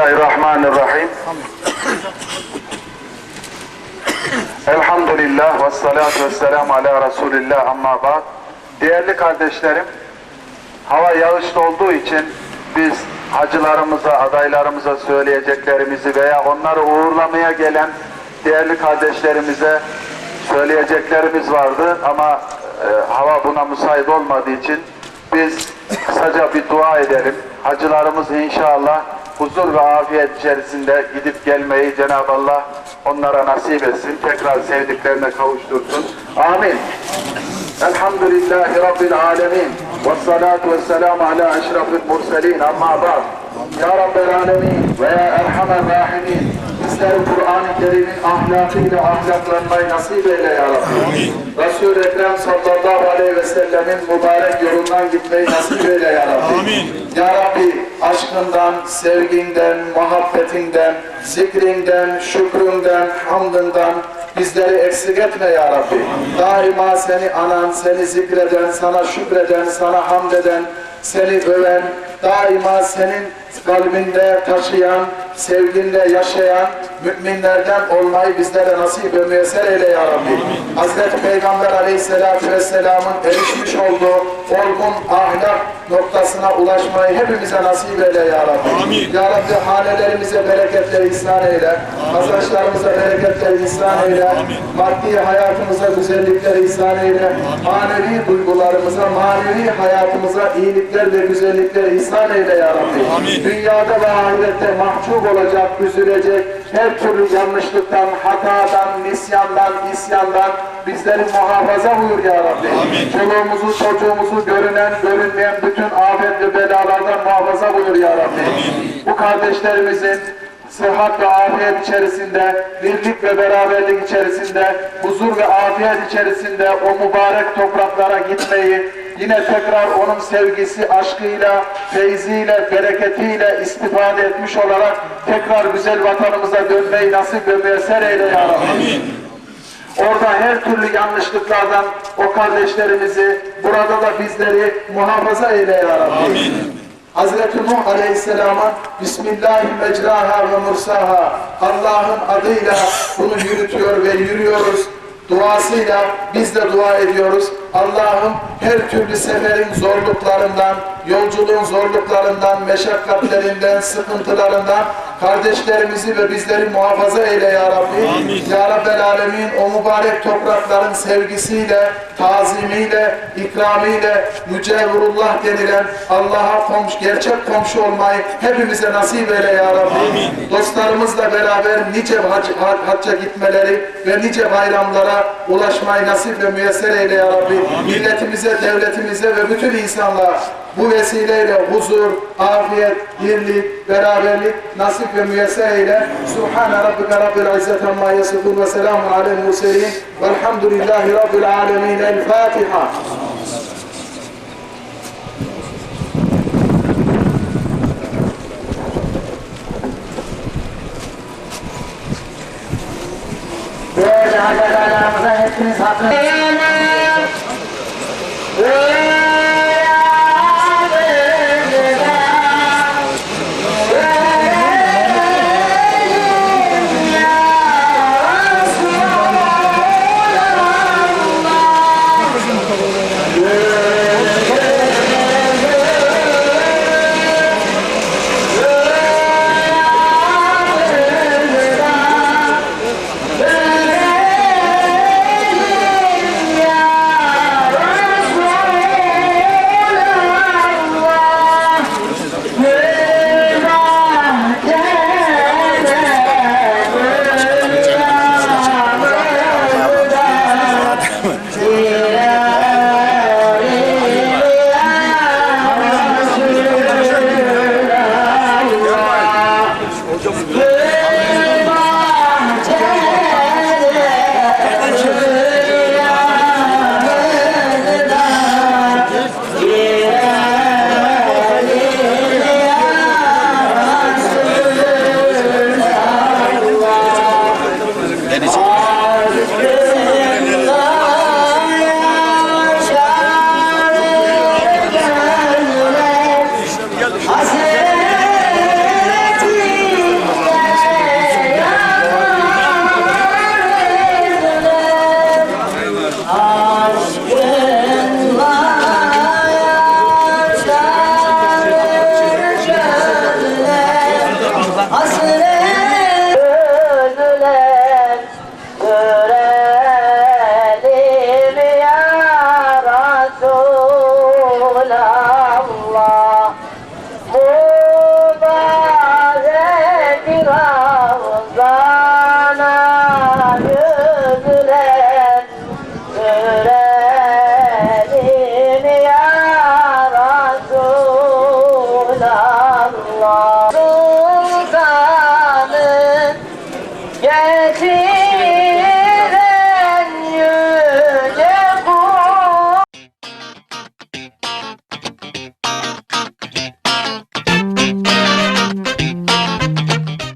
Bismillahirrahmanirrahim. Elhamdülillah ve salatu ve selamu ala Resulillah amma ba'd. Değerli kardeşlerim, hava yağışlı olduğu için biz hacılarımıza, adaylarımıza söyleyeceklerimizi veya onları uğurlamaya gelen değerli kardeşlerimize söyleyeceklerimiz vardı ama e, hava buna müsait olmadığı için biz kısaca bir dua edelim. Hacılarımız inşallah huzur ve afiyet içerisinde gidip gelmeyi Cenab-ı Allah onlara nasip etsin. Tekrar sevdiklerine kavuştursun. Amin. Elhamdülillahi Rabbil alemin. Ve salatu ve selamu ala eşrafil murselin. Amma ba'd. Ya Rabbel alemin ve ya erhamer rahimin. Bizleri Kur'an-ı Kerim'in ahlakıyla ahlaklanmayı nasip eyle ya Rabbi. Resul-i Ekrem sallallahu aleyhi ve sellemin mübarek yolundan gitmeyi nasip eyle ya Rabbi. Amin. Ya Rabbi aşkından, sevginden, muhabbetinden, zikrinden, şükründen, hamdından bizleri eksik etme ya Rabbi. Daima seni anan, seni zikreden, sana şükreden, sana hamd eden, seni öven, daima senin kalbinde taşıyan, sevginle yaşayan müminlerden olmayı bizlere nasip ve müyesser eyle ya Rabbi. Hazreti Peygamber aleyhissalatü vesselamın erişmiş olduğu olgun ahlak noktasına ulaşmayı hepimize nasip eyle ya Rabbi. Amin. Ya Rabbi hanelerimize bereketler ihsan eyle. Kazançlarımıza bereketler ihsan eyle. Maddi hayatımıza güzellikler ihsan eyle. Manevi duygularımıza, manevi hayatımıza iyilikler ve güzellikler ihsan eyle ya Rabbi. Amin. Dünyada ve ahirette mahcup olacak, üzülecek, her türlü yanlışlıktan, hatadan, nisyandan, isyandan bizleri muhafaza buyur ya Rabbi. Amin. Çoluğumuzu, çocuğumuzu görünen, görünmeyen bütün afet ve belalardan muhafaza buyur ya Rabbi. Bu kardeşlerimizin sıhhat ve afiyet içerisinde, birlik ve beraberlik içerisinde, huzur ve afiyet içerisinde o mübarek topraklara gitmeyi, yine tekrar onun sevgisi, aşkıyla, feyziyle, bereketiyle istifade etmiş olarak tekrar güzel vatanımıza dönmeyi nasip ve müyesser eyle ya Rabbi. Orada her türlü yanlışlıklardan o kardeşlerimizi, burada da bizleri muhafaza eyle ya Rabbi. Amin. Hazreti Nuh Aleyhisselam'a Bismillahi mecraha ve mursaha Allah'ın adıyla bunu yürütüyor ve yürüyoruz. Duasıyla biz de dua ediyoruz. Allah'ım her türlü seferin zorluklarından, yolculuğun zorluklarından, meşakkatlerinden, sıkıntılarından kardeşlerimizi ve bizleri muhafaza eyle ya Rabbi. Amin. Ya Rabbel Alemin o mübarek toprakların sevgisiyle, tazimiyle, ikramiyle, mücevherullah denilen Allah'a komşu, gerçek komşu olmayı hepimize nasip eyle ya Rabbi. Dostlarımızla beraber nice hac, hac- hacca gitmeleri ve nice bayramlara ulaşmayı nasip ve müyesser eyle ya Rabbi. Milletimize, devletimize ve bütün insanlığa bu vesileyle huzur, afiyet, birlik, beraberlik nasip ve müyesser eyle. Subhane Rabbike Rabbil İzzet amma yasifun ve selamun alel murselin velhamdülillahi Rabbil alemin. El Fatiha. Değerli hacılarımıza hepiniz hatırlayın. 啊！